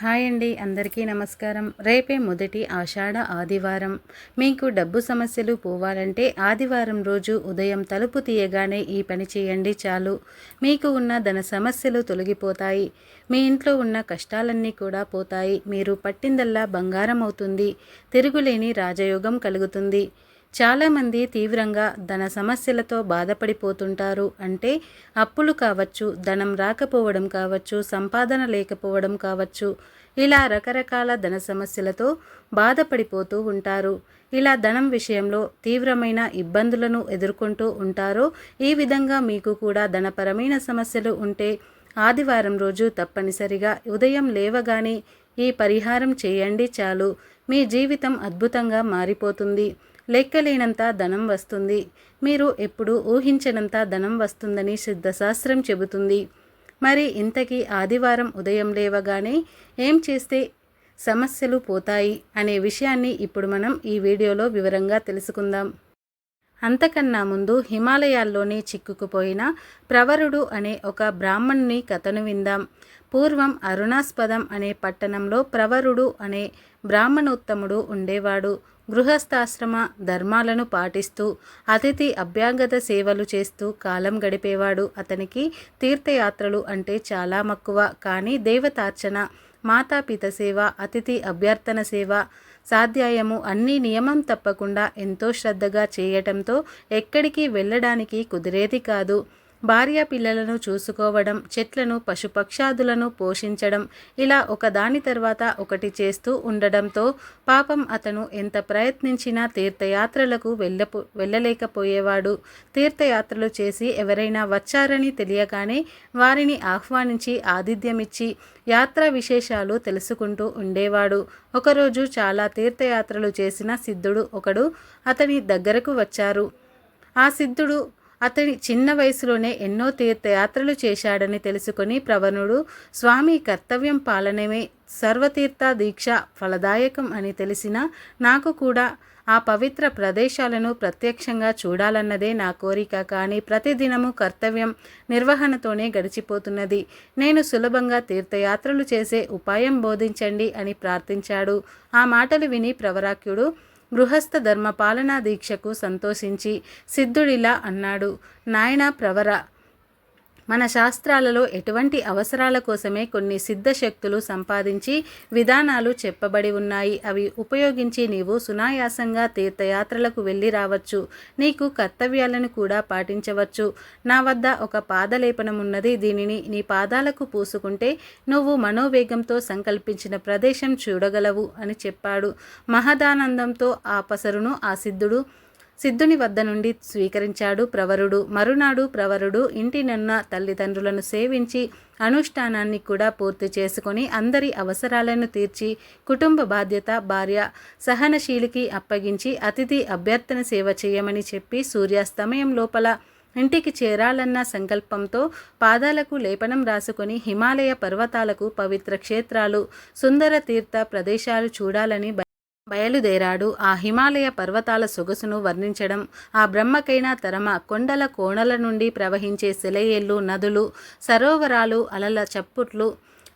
Hi అండి అందరికీ నమస్కారం. రేపే మొదటి ఆషాఢ ఆదివారం. మీకు డబ్బు సమస్యలు పోవాలంటే ఆదివారం రోజు ఉదయం తలుపు తీయగానే ఈ పని చేయండి చాలు. మీకు ఉన్న ధన సమస్యలు తొలగిపోతాయి. మీ ఇంట్లో ఉన్న కష్టాలన్నీ కూడా పోతాయి. మీరు పట్టిందల్లా బంగారం అవుతుంది. తిరుగులేని రాజయోగం కలుగుతుంది. చాలామంది తీవ్రంగా ధన సమస్యలతో బాధపడిపోతుంటారు. అంటే అప్పులు కావచ్చు ధనం రాకపోవడం కావచ్చు సంపాదన లేకపోవడం కావచ్చు ఇలా రకరకాల ధన సమస్యలతో బాధపడిపోతూ ఉంటారు. ఇలా ధనం విషయంలో తీవ్రమైన ఇబ్బందులను ఎదుర్కొంటూ ఉంటారో. ఈ విధంగా మీకు కూడా ధనపరమైన సమస్యలు ఉంటే ఆదివారం రోజు తప్పనిసరిగా ఉదయం లేవగానే ఈ పరిహారం చేయండి చాలు. మీ జీవితం అద్భుతంగా మారిపోతుంది. లెక్కలేనంత ధనం వస్తుంది. మీరు ఎప్పుడు ఊహించనంత ధనం వస్తుందని సిద్ధశాస్త్రం చెబుతుంది. మరి ఇంతకీ ఆదివారం ఉదయం లేవగానే ఏం చేస్తే సమస్యలు పోతాయి అనే విషయాన్ని ఇప్పుడు మనం ఈ వీడియోలో వివరంగా తెలుసుకుందాం. అంతకన్నా ముందు హిమాలయాల్లోనే చిక్కుకుపోయిన ప్రవరుడు అనే ఒక బ్రాహ్మణుని కథను విందాం. పూర్వం అరుణాస్పదం అనే పట్టణంలో ప్రవరుడు అనే బ్రాహ్మణోత్తముడు ఉండేవాడు. గృహస్థాశ్రమ ధర్మాలను పాటిస్తూ అతిథి అభ్యాగత సేవలు చేస్తూ కాలం గడిపేవాడు. అతనికి తీర్థయాత్రలు అంటే చాలా మక్కువ. కానీ దేవతార్చన మాతాపిత సేవ అతిథి అభ్యర్థన సేవ సాధ్యాయము అన్ని నియమం తప్పకుండా ఎంతో శ్రద్ధగా చేయటంతో ఎక్కడికి వెళ్ళడానికి కుదిరేది కాదు. భార్య పిల్లలను చూసుకోవడం చెట్లను పశుపక్షాదులను పోషించడం ఇలా ఒకదాని తర్వాత ఒకటి చేస్తూ ఉండడంతో పాపం అతను ఎంత ప్రయత్నించినా తీర్థయాత్రలకు వెళ్ళపో వెళ్ళలేకపోయేవాడు. తీర్థయాత్రలు చేసి ఎవరైనా వచ్చారని తెలియగానే వారిని ఆహ్వానించి ఆతిథ్యమిచ్చి యాత్ర విశేషాలు తెలుసుకుంటూ ఉండేవాడు. ఒకరోజు చాలా తీర్థయాత్రలు చేసిన సిద్ధుడు ఒకడు అతని దగ్గరకు వచ్చారు. ఆ సిద్ధుడు అతని చిన్న వయసులోనే ఎన్నో తీర్థయాత్రలు చేశాడని తెలుసుకుని ప్రవణుడు స్వామి కర్తవ్యం పాలనమే సర్వతీర్థ దీక్ష ఫలదాయకం అని తెలిసిన నాకు కూడా ఆ పవిత్ర ప్రదేశాలను ప్రత్యక్షంగా చూడాలన్నదే నా కోరిక. కానీ ప్రతిదినము కర్తవ్యం నిర్వహణతోనే గడిచిపోతున్నది. నేను సులభంగా తీర్థయాత్రలు చేసే ఉపాయం బోధించండి అని ప్రార్థించాడు. ఆ మాటలు విని ప్రవరాక్యుడు గృహస్థ ధర్మ పాలనా దీక్షకు సంతోషించి సిద్ధుడిలా అన్నాడు. నాయన ప్రవర మన శాస్త్రాలలో ఎటువంటి అవసరాల కోసమే కొన్ని సిద్ధశక్తులు సంపాదించి విధానాలు చెప్పబడి ఉన్నాయి. అవి ఉపయోగించి నీవు సునాయాసంగా తీర్థయాత్రలకు వెళ్ళి రావచ్చు. నీకు కర్తవ్యాలను కూడా పాటించవచ్చు. నా వద్ద ఒక పాదలేపనం ఉన్నది దీనిని నీ పాదాలకు పూసుకుంటే నువ్వు మనోవేగంతో సంకల్పించిన ప్రదేశం చూడగలవు అని చెప్పాడు. మహదానందంతో ఆ పసరును ఆ సిద్ధుడు సిద్ధుని వద్ద నుండి స్వీకరించాడు ప్రవరుడు. మరునాడు ప్రవరుడు ఇంటినున్న తల్లిదండ్రులను సేవించి అనుష్ఠానాన్ని కూడా పూర్తి చేసుకొని అందరి అవసరాలను తీర్చి కుటుంబ బాధ్యత భార్య సహనశీలికి అప్పగించి అతిథి అభ్యర్థన సేవ చేయమని చెప్పి సూర్యాస్తమయం లోపల ఇంటికి చేరాలన్న సంకల్పంతో పాదాలకు లేపనం రాసుకొని హిమాలయ పర్వతాలకు పవిత్ర క్షేత్రాలు సుందర తీర్థ ప్రదేశాలు చూడాలని బయలుదేరాడు. ఆ హిమాలయ పర్వతాల సొగసును వర్ణించడం ఆ బ్రహ్మకైనా తరమ కొండల కోణల నుండి ప్రవహించే సెలయేళ్ళు నదులు సరోవరాలు అలల చప్పుట్లు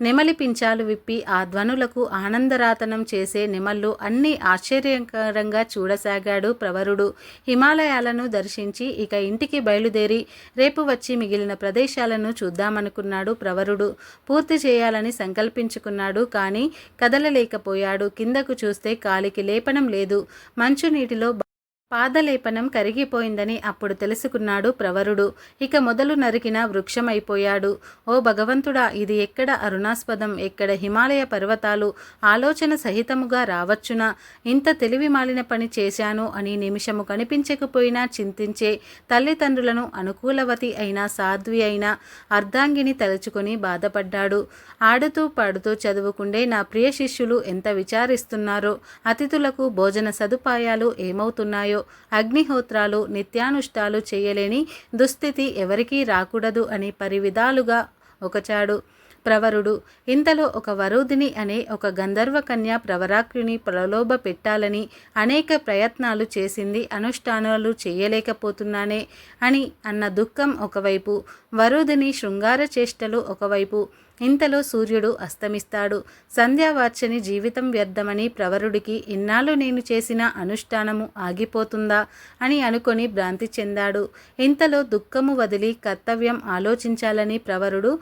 నెమలి పించాలు విప్పి ఆ ధ్వనులకు ఆనందరాతనం చేసే నెమళ్ళు అన్నీ ఆశ్చర్యకరంగా చూడసాగాడు ప్రవరుడు. హిమాలయాలను దర్శించి ఇక ఇంటికి బయలుదేరి రేపు వచ్చి మిగిలిన ప్రదేశాలను చూద్దామనుకున్నాడు ప్రవరుడు. పూర్తి చేయాలని సంకల్పించుకున్నాడు కానీ కదలలేకపోయాడు. కిందకు చూస్తే కాలికి లేపనం లేదు. మంచునీటిలో పాదలేపనం కరిగిపోయిందని అప్పుడు తెలుసుకున్నాడు ప్రవరుడు. ఇక మొదలు నరికిన వృక్షమైపోయాడు. ఓ భగవంతుడా ఇది ఎక్కడ అరుణాస్పదం? ఎక్కడ హిమాలయ పర్వతాలు? ఆలోచన సహితముగా రావచ్చునా? ఇంత తెలివి మాలిన పని చేశాను అని నిమిషము కనిపించకపోయినా చింతించే తల్లిదండ్రులను అనుకూలవతి అయిన సాధ్వి అయిన అర్ధాంగిని తలుచుకొని బాధపడ్డాడు. ఆడుతూ పాడుతూ చదువుకుండే నా ప్రియ శిష్యులు ఎంత విచారిస్తున్నారో అతిథులకు భోజన సదుపాయాలు ఏమవుతున్నాయో అగ్నిహోత్రాలు నిత్యానుష్ఠాలు చేయలేని దుస్థితి ఎవరికీ రాకూడదు అని పరివిధాలుగా ఒకచాడు. ప్రవరుడు. ఇంతలో ఒక వరుదిని అనే ఒక గంధర్వకన్య ప్రవరాకుని ప్రలోభ పెట్టాలని అనేక ప్రయత్నాలు చేసింది అనుష్ఠానాలు చేయలేకపోతున్నానే అని అన్న దుఃఖం ఒకవైపు వరుదిని శృంగార చేష్టలు ఒకవైపు. ఇంతలో సూర్యుడు అస్తమిస్తాడు. సంధ్యావార్చని జీవితం వ్యర్థమని ప్రవరుడికి ఇన్నాళ్ళు నేను చేసిన అనుష్ఠానము ఆగిపోతుందా అని అనుకొని భ్రాంతి చెందాడు. ఇంతలో దుఃఖము వదిలి కర్తవ్యం ఆలోచించాలని ప్రవరుడు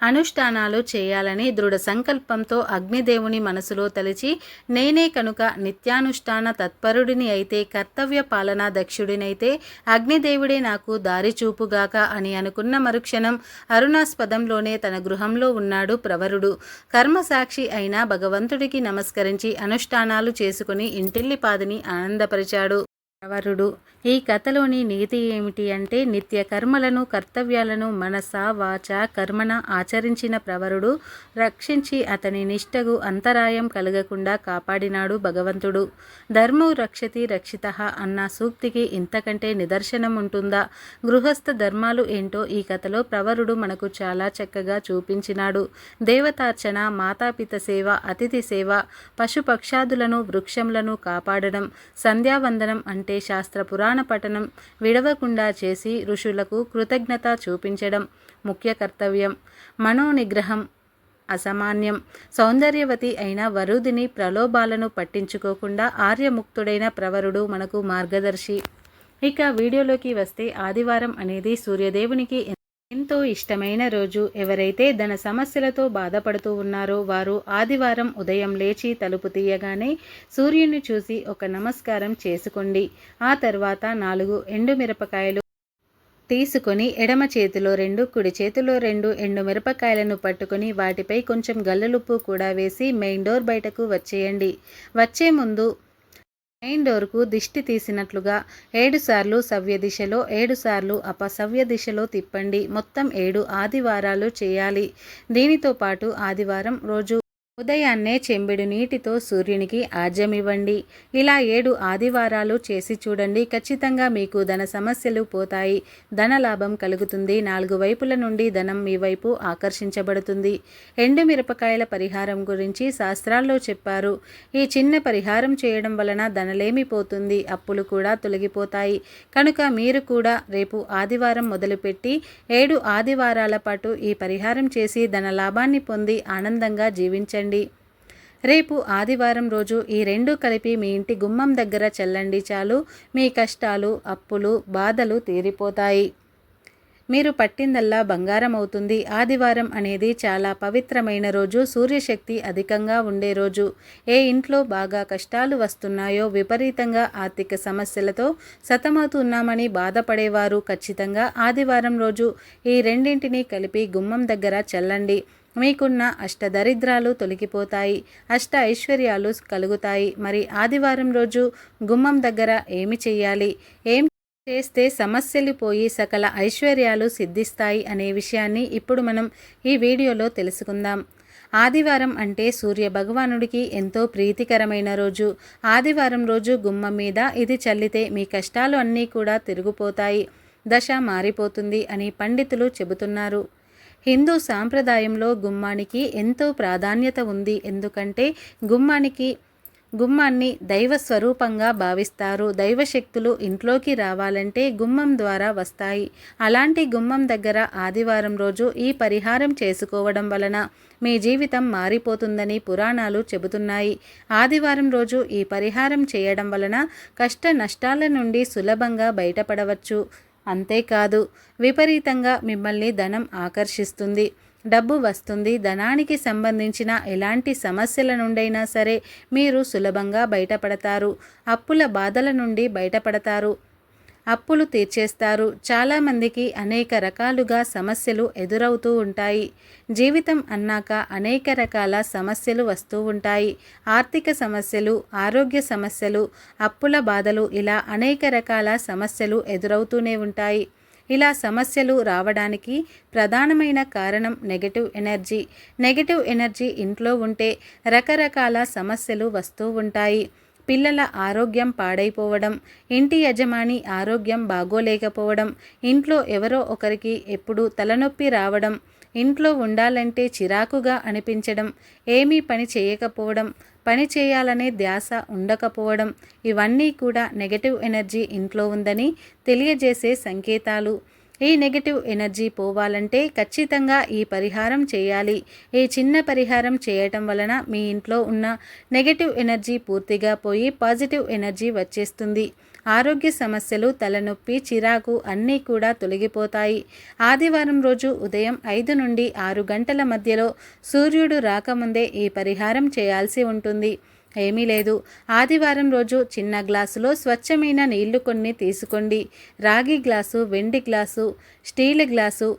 అనుష్ఠానాలు చేయాలని దృఢ సంకల్పంతో అగ్నిదేవుని మనసులో తలిచి నేనే కనుక నిత్యానుష్ఠాన తత్పరుడిని అయితే కర్తవ్య పాలనా దక్షుడినైతే అగ్నిదేవుడే నాకు దారి చూపుగాక అని అనుకున్న మరుక్షణం అరుణాస్పదంలోనే తన గృహంలో ఉన్నాడు ప్రవరుడు. కర్మసాక్షి అయిన భగవంతుడికి నమస్కరించి అనుష్ఠానాలు చేసుకుని ఇంటిల్లిపాదిని ఆనందపరిచాడు. ప్రవరుడు ఈ కథలోని నీతి ఏమిటి అంటే నిత్య కర్మలను కర్తవ్యాలను మనస వాచ కర్మన ఆచరించిన ప్రవరుడు రక్షించి అతని నిష్టకు అంతరాయం కలగకుండా కాపాడినాడు భగవంతుడు. ధర్మో రక్షతి రక్షిత అన్న సూక్తికి ఇంతకంటే నిదర్శనం ఉంటుందా? గృహస్థ ధర్మాలు ఏంటో ఈ కథలో ప్రవరుడు మనకు చాలా చక్కగా చూపించినాడు. దేవతార్చన మాతాపిత సేవ అతిథి సేవ పశుపక్షాదులను వృక్షములను కాపాడడం సంధ్యావందనం అంటే అంటే శాస్త్ర పురాణ పఠనం విడవకుండా చేసి ఋషులకు కృతజ్ఞత చూపించడం ముఖ్య కర్తవ్యం. మనోనిగ్రహం అసామాన్యం. సౌందర్యవతి అయిన వరుదిని ప్రలోభాలను పట్టించుకోకుండా ఆర్యముక్తుడైన ప్రవరుడు మనకు మార్గదర్శి. ఇక వీడియోలోకి వస్తే ఆదివారం అనేది సూర్యదేవునికి ఎంతో ఇష్టమైన రోజు. ఎవరైతే ధన సమస్యలతో బాధపడుతూ ఉన్నారో వారు ఆదివారం ఉదయం లేచి తలుపు తీయగానే సూర్యుని చూసి ఒక నమస్కారం చేసుకోండి. ఆ తర్వాత నాలుగు ఎండు మిరపకాయలు తీసుకొని ఎడమ చేతిలో రెండు కుడి చేతిలో రెండు ఎండు మిరపకాయలను పట్టుకొని వాటిపై కొంచెం గల్లలుప్పు కూడా వేసి మెయిన్ డోర్ బయటకు వచ్చేయండి. వచ్చే ముందు మెయిన్ డోర్కు దిష్టి తీసినట్లుగా ఏడుసార్లు సవ్య దిశలో ఏడుసార్లు అపసవ్య దిశలో తిప్పండి. మొత్తం ఏడు ఆదివారాలు చేయాలి. దీనితో పాటు ఆదివారం రోజు ఉదయాన్నే చెంబెడు నీటితో సూర్యునికి ఆజ్యమివ్వండి. ఇలా ఏడు ఆదివారాలు చేసి చూడండి. ఖచ్చితంగా మీకు ధన సమస్యలు పోతాయి. ధన లాభం కలుగుతుంది. నాలుగు వైపుల నుండి ధనం మీ వైపు ఆకర్షించబడుతుంది. ఎండు మిరపకాయల పరిహారం గురించి శాస్త్రాల్లో చెప్పారు. ఈ చిన్న పరిహారం చేయడం వలన ధనలేమి పోతుంది. అప్పులు కూడా తొలగిపోతాయి. కనుక మీరు కూడా రేపు ఆదివారం మొదలుపెట్టి ఏడు ఆదివారాల పాటు ఈ పరిహారం చేసి ధన లాభాన్ని పొంది ఆనందంగా జీవించండి. చల్లండి రేపు ఆదివారం రోజు ఈ రెండు కలిపి మీ ఇంటి గుమ్మం దగ్గర చల్లండి చాలు. మీ కష్టాలు అప్పులు బాధలు తీరిపోతాయి. మీరు పట్టిందల్లా బంగారం అవుతుంది. ఆదివారం అనేది చాలా పవిత్రమైన రోజు. సూర్యశక్తి అధికంగా ఉండే రోజు. ఏ ఇంట్లో బాగా కష్టాలు వస్తున్నాయో విపరీతంగా ఆర్థిక సమస్యలతో సతమవుతున్నామని బాధపడేవారు ఖచ్చితంగా. ఆదివారం రోజు ఈ రెండింటినీ కలిపి గుమ్మం దగ్గర చల్లండి. మీకున్న అష్టదరిద్రాలు తొలగిపోతాయి అష్ట ఐశ్వర్యాలు కలుగుతాయి. మరి ఆదివారం రోజు గుమ్మం దగ్గర ఏమి చేయాలి ఏం చేస్తే సమస్యలు పోయి సకల ఐశ్వర్యాలు సిద్ధిస్తాయి అనే విషయాన్ని ఇప్పుడు మనం ఈ వీడియోలో తెలుసుకుందాం. ఆదివారం అంటే సూర్య భగవానుడికి ఎంతో ప్రీతికరమైన రోజు. ఆదివారం రోజు గుమ్మం మీద ఇది చల్లితే మీ కష్టాలు అన్నీ కూడా తిరిగిపోతాయి. దశ మారిపోతుంది అని పండితులు చెబుతున్నారు. హిందూ సాంప్రదాయంలో గుమ్మానికి ఎంతో ప్రాధాన్యత ఉంది. ఎందుకంటే గుమ్మానికి గుమ్మాన్ని దైవ స్వరూపంగా భావిస్తారు. దైవశక్తులు ఇంట్లోకి రావాలంటే గుమ్మం ద్వారా వస్తాయి. అలాంటి గుమ్మం దగ్గర ఆదివారం రోజు ఈ పరిహారం చేసుకోవడం వలన మీ జీవితం మారిపోతుందని పురాణాలు చెబుతున్నాయి. ఆదివారం రోజు ఈ పరిహారం చేయడం వలన కష్ట నష్టాల నుండి సులభంగా బయటపడవచ్చు. అంతేకాదు విపరీతంగా మిమ్మల్ని ధనం ఆకర్షిస్తుంది. డబ్బు వస్తుంది. ధనానికి సంబంధించిన ఎలాంటి సమస్యల నుండైనా సరే మీరు సులభంగా బయటపడతారు. అప్పుల బాధల నుండి బయటపడతారు. అప్పులు తీర్చేస్తారు. చాలామందికి అనేక రకాలుగా సమస్యలు ఎదురవుతూ ఉంటాయి. జీవితం అన్నాక అనేక రకాల సమస్యలు వస్తూ ఉంటాయి. ఆర్థిక సమస్యలు ఆరోగ్య సమస్యలు అప్పుల బాధలు ఇలా అనేక రకాల సమస్యలు ఎదురవుతూనే ఉంటాయి. ఇలా సమస్యలు రావడానికి ప్రధానమైన కారణం నెగటివ్ ఎనర్జీ. నెగటివ్ ఎనర్జీ ఇంట్లో ఉంటే రకరకాల సమస్యలు వస్తూ ఉంటాయి. పిల్లల ఆరోగ్యం పాడైపోవడం ఇంటి యజమాని ఆరోగ్యం బాగోలేకపోవడం ఇంట్లో ఎవరో ఒకరికి ఎప్పుడు తలనొప్పి రావడం ఇంట్లో ఉండాలంటే చిరాకుగా అనిపించడం ఏమీ పని చేయకపోవడం పని చేయాలనే ధ్యాస ఉండకపోవడం ఇవన్నీ కూడా నెగటివ్ ఎనర్జీ ఇంట్లో ఉందని తెలియజేసే సంకేతాలు. ఈ నెగిటివ్ ఎనర్జీ పోవాలంటే ఖచ్చితంగా ఈ పరిహారం చేయాలి. ఈ చిన్న పరిహారం చేయటం వలన మీ ఇంట్లో ఉన్న నెగటివ్ ఎనర్జీ పూర్తిగా పోయి పాజిటివ్ ఎనర్జీ వచ్చేస్తుంది. ఆరోగ్య సమస్యలు తలనొప్పి చిరాకు అన్నీ కూడా తొలగిపోతాయి. ఆదివారం రోజు ఉదయం ఐదు నుండి ఆరు గంటల మధ్యలో సూర్యుడు రాకముందే ఈ పరిహారం చేయాల్సి ఉంటుంది. ఏమీ లేదు. ఆదివారం రోజు చిన్న గ్లాసులో స్వచ్ఛమైన నీళ్ళు కొన్ని తీసుకోండి. రాగి గ్లాసు వెండి గ్లాసు స్టీల్ గ్లాసు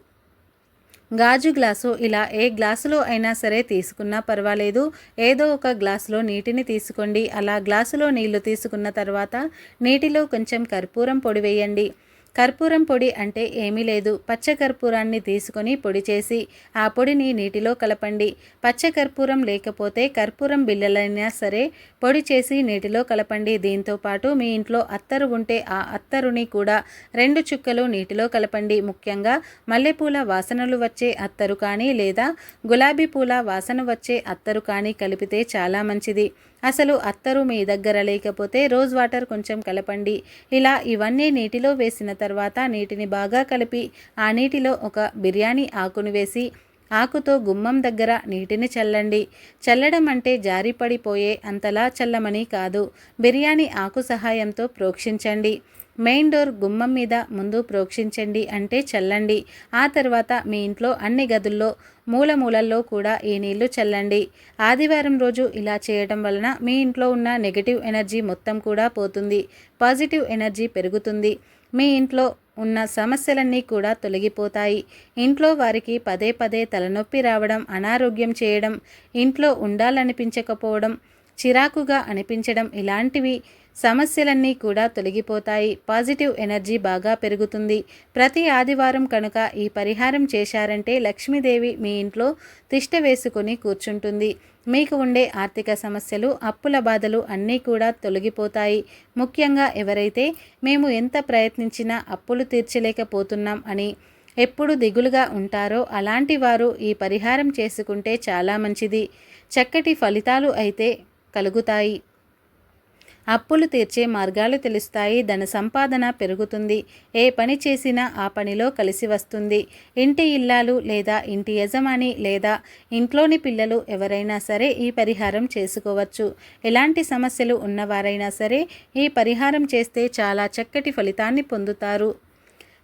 గాజు గ్లాసు ఇలా ఏ గ్లాసులో అయినా సరే తీసుకున్నా పర్వాలేదు. ఏదో ఒక గ్లాసులో నీటిని తీసుకోండి. అలా గ్లాసులో నీళ్ళు తీసుకున్న తర్వాత నీటిలో కొంచెం కర్పూరం పొడి వేయండి. కర్పూరం పొడి అంటే ఏమీ లేదు. పచ్చ కర్పూరాన్ని తీసుకొని పొడి చేసి ఆ పొడిని నీటిలో కలపండి. పచ్చ కర్పూరం లేకపోతే కర్పూరం బిళ్ళలైనా సరే పొడి చేసి నీటిలో కలపండి. దీంతో పాటు మీ ఇంట్లో అత్తరు ఉంటే ఆ అత్తరుని కూడా రెండు చుక్కలు నీటిలో కలపండి. ముఖ్యంగా మల్లెపూల వాసనలు వచ్చే అత్తరు కానీ లేదా గులాబీ పూల వాసన వచ్చే అత్తరు కానీ కలిపితే చాలా మంచిది. అసలు అత్తరు మీ దగ్గర లేకపోతే రోజ్ వాటర్ కొంచెం కలపండి. ఇలా ఇవన్నీ నీటిలో వేసిన తర్వాత నీటిని బాగా కలిపి ఆ నీటిలో ఒక బిర్యానీ ఆకును వేసి ఆకుతో గుమ్మం దగ్గర నీటిని చల్లండి. చల్లడం అంటే జారిపడిపోయే అంతలా చల్లమని కాదు. బిర్యానీ ఆకు సహాయంతో ప్రోక్షించండి. మెయిన్ డోర్ గుమ్మం మీద ముందు ప్రోక్షించండి అంటే చల్లండి. ఆ తర్వాత మీ ఇంట్లో అన్ని గదుల్లో మూల మూలల్లో కూడా ఈ నీళ్ళు చల్లండి. ఆదివారం రోజు ఇలా చేయడం వలన మీ ఇంట్లో ఉన్న నెగిటివ్ ఎనర్జీ మొత్తం కూడా పోతుంది. పాజిటివ్ ఎనర్జీ పెరుగుతుంది. మీ ఇంట్లో ఉన్న సమస్యలన్నీ కూడా తొలగిపోతాయి. ఇంట్లో వారికి పదే పదే తలనొప్పి రావడం అనారోగ్యం చేయడం ఇంట్లో ఉండాలనిపించకపోవడం చిరాకుగా అనిపించడం ఇలాంటివి సమస్యలన్నీ కూడా తొలగిపోతాయి. పాజిటివ్ ఎనర్జీ బాగా పెరుగుతుంది. ప్రతి ఆదివారం కనుక ఈ పరిహారం చేశారంటే లక్ష్మీదేవి మీ ఇంట్లో తిష్ట వేసుకొని కూర్చుంటుంది. మీకు ఉండే ఆర్థిక సమస్యలు అప్పుల బాధలు అన్నీ కూడా తొలగిపోతాయి. ముఖ్యంగా ఎవరైతే మేము ఎంత ప్రయత్నించినా అప్పులు తీర్చలేకపోతున్నాం అని ఎప్పుడు దిగులుగా ఉంటారో అలాంటి వారు ఈ పరిహారం చేసుకుంటే చాలా మంచిది. చక్కటి ఫలితాలు అయితే కలుగుతాయి. అప్పులు తీర్చే మార్గాలు తెలుస్తాయి. ధన సంపాదన పెరుగుతుంది. ఏ పని చేసినా ఆ పనిలో కలిసి వస్తుంది. ఇంటి ఇల్లాలు లేదా ఇంటి యజమాని లేదా ఇంట్లోని పిల్లలు ఎవరైనా సరే ఈ పరిహారం చేసుకోవచ్చు. ఎలాంటి సమస్యలు ఉన్నవారైనా సరే ఈ పరిహారం చేస్తే చాలా చక్కటి ఫలితాన్ని పొందుతారు.